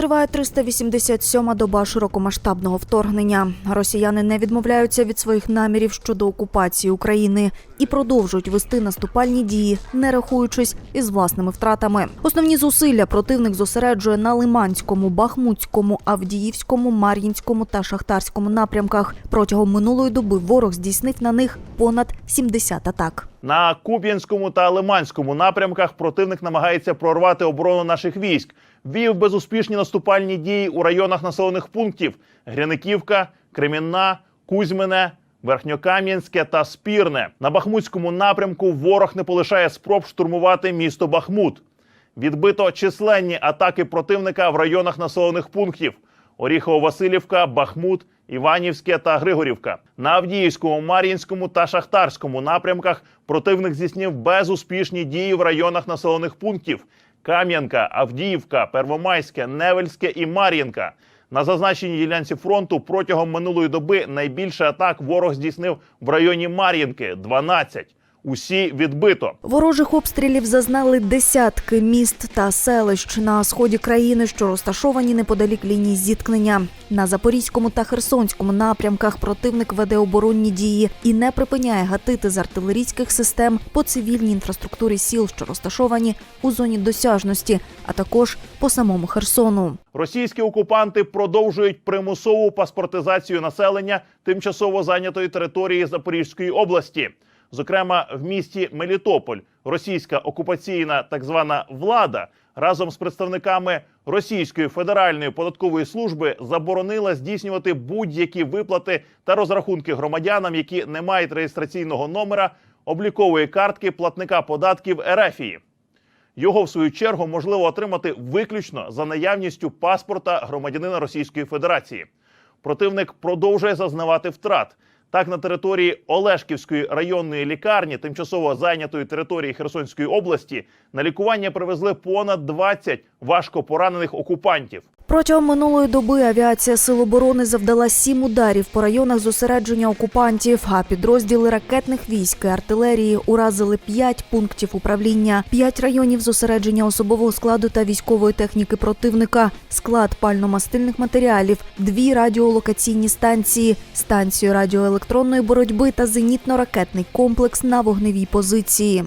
Триває 387-ма доба широкомасштабного вторгнення. Росіяни не відмовляються від своїх намірів щодо окупації України і продовжують вести наступальні дії, не рахуючись із власними втратами. Основні зусилля противник зосереджує на Лиманському, Бахмутському, Авдіївському, Мар'їнському та Шахтарському напрямках. Протягом минулої доби ворог здійснив на них понад 70 атак. На Куп'янському та Лиманському напрямках противник намагається прорвати оборону наших військ. Вів безуспішні наступальні дії у районах населених пунктів: Гряниківка, Кремінна, Кузьмине, Верхньокам'янське та Спірне. На Бахмутському напрямку ворог не полишає спроб штурмувати місто Бахмут. Відбито численні атаки противника в районах населених пунктів: Оріхово-Василівка, Бахмут, Іванівське та Григорівка. На Авдіївському, Мар'їнському та Шахтарському напрямках противник здійснив безуспішні дії в районах населених пунктів: Кам'янка, Авдіївка, Первомайське, Невельське і Мар'їнка. На зазначеній ділянці фронту протягом минулої доби найбільше атак ворог здійснив в районі Мар'їнки 12. Усі відбито. Ворожих обстрілів зазнали десятки міст та селищ на сході країни, що розташовані неподалік лінії зіткнення. На Запорізькому та Херсонському напрямках противник веде оборонні дії і не припиняє гатити з артилерійських систем по цивільній інфраструктурі сіл, що розташовані у зоні досяжності, а також по самому Херсону. Російські окупанти продовжують примусову паспортизацію населення тимчасово зайнятої території Запорізької області. Зокрема, в місті Мелітополь російська окупаційна так звана влада разом з представниками Російської федеральної податкової служби заборонила здійснювати будь-які виплати та розрахунки громадянам, які не мають реєстраційного номера облікової картки платника податків Ерефії. Його, в свою чергу, можливо отримати виключно за наявністю паспорта громадянина Російської Федерації. Противник продовжує зазнавати втрат. Так, на території Олешківської районної лікарні, тимчасово зайнятої території Херсонської області, на лікування привезли понад 20 важко поранених окупантів. Протягом минулої доби авіація Сил оборони завдала сім ударів по районах зосередження окупантів, а підрозділи ракетних військ і артилерії уразили п'ять пунктів управління, п'ять районів зосередження особового складу та військової техніки противника, склад пально-мастильних матеріалів, дві радіолокаційні станції, станцію радіоелектронної боротьби та зенітно-ракетний комплекс на вогневій позиції.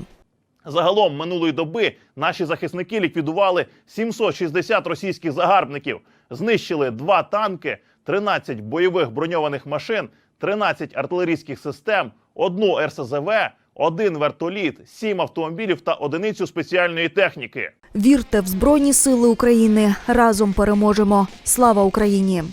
Загалом минулої доби наші захисники ліквідували 760 російських загарбників, знищили два танки, 13 бойових броньованих машин, 13 артилерійських систем, одну РСЗВ, один вертоліт, сім автомобілів та одиницю спеціальної техніки. Вірте в Збройні Сили України. Разом переможемо. Слава Україні!